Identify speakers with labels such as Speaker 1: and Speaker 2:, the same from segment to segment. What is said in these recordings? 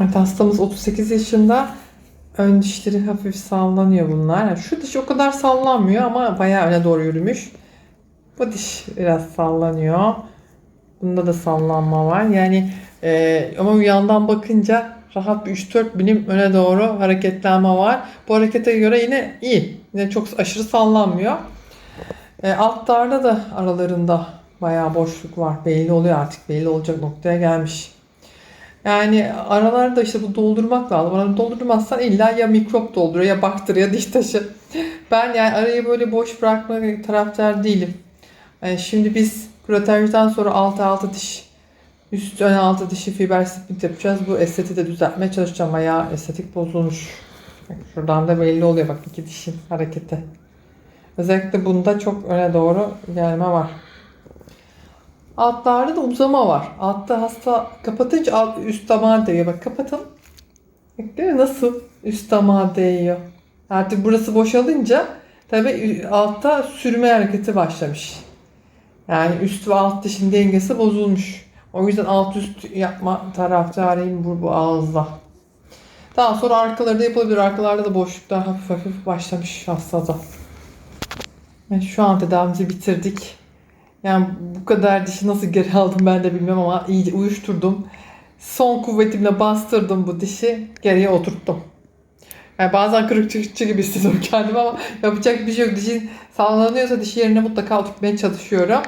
Speaker 1: Evet, hastamız 38 yaşında. Ön dişleri hafif sallanıyor bunlar. Yani şu diş o kadar sallanmıyor ama bayağı öne doğru yürümüş. Bu diş biraz sallanıyor. Bunda da sallanma var. Yani e, ama bir yandan bakınca rahat bir 3-4 binim öne doğru hareketlenme var. Bu harekete göre yine iyi. Yine çok aşırı sallanmıyor. E, altlarda da aralarında bayağı boşluk var. Belli oluyor artık. Belli olacak noktaya gelmiş. Yani aralarda işte bu doldurmak lazım. Araları doldurmazsan illa ya mikrop dolduruyor ya bakteri ya diş taşı. Ben yani arayı böyle boş bırakma taraftar değilim. Yani şimdi biz proterjiden sonra altı altı diş üst ön altı dişi fiber split yapacağız. Bu estetiği de düzeltmeye çalışacağım. Bayağı estetik bozulmuş. Bak şuradan da belli oluyor bak iki dişin hareketi. Özellikle bunda çok öne doğru gelme var. Altlarda da uzama var. Altta hasta kapatınca alt, üst damağa değiyor. Bak kapatalım. Mi? Nasıl üst damağa değiyor. Artık burası boşalınca tabii altta sürme hareketi başlamış. Yani üst ve alt dişin dengesi bozulmuş. O yüzden alt üst yapma taraftarıyım bu, bu ağızda. Daha sonra arkaları da yapılabilir. Arkalarda da boşluklar hafif hafif başlamış hastada. Yani şu an tedavimizi bitirdik. Yani bu kadar dişi nasıl geri aldım ben de bilmiyorum ama iyice uyuşturdum. Son kuvvetimle bastırdım bu dişi. Geriye oturttum. Yani bazen kırık çıkıcı gibi hissediyorum kendimi ama yapacak bir şey yok. Dişin sallanıyorsa dişi yerine mutlaka oturtmaya çalışıyorum.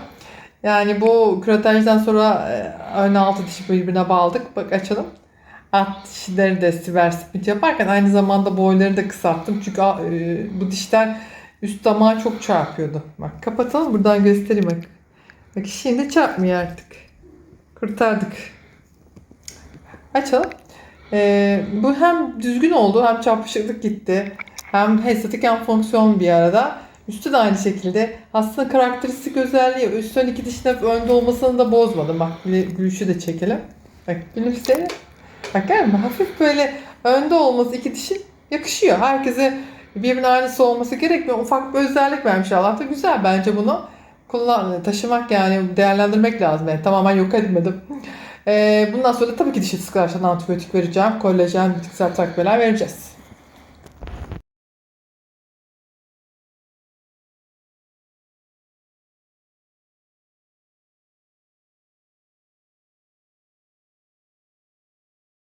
Speaker 1: Yani bu küretajdan sonra e, ön altı dişi birbirine bağladık. Bak açalım. Alt dişleri de siver split yaparken aynı zamanda boyları da kısalttım. Çünkü e, bu dişler üst damağa çok çarpıyordu. Bak kapatalım buradan göstereyim bak. Bak şimdi çarpmıyor artık. Kurtardık. Açalım. Ee, bu hem düzgün oldu hem çarpışıklık gitti. Hem estetik hem fonksiyon bir arada. Üstü de aynı şekilde. Aslında karakteristik özelliği üst ön iki dişin hep önde olmasını da bozmadım. Bak gülü- gülüşü de çekelim. Bak gülümsene. Bak musun? Hafif böyle önde olması iki dişin yakışıyor. Herkese birbirinin aynısı olması gerekmiyor. Ufak bir özellik vermiş Allah da güzel bence bunu. Kullan, taşımak yani değerlendirmek lazım. Yani tamamen yok etmedim. Ee, bundan sonra tabii ki diş etisklerden antibiyotik vereceğim. Kolajen, bitkisel takviyeler vereceğiz.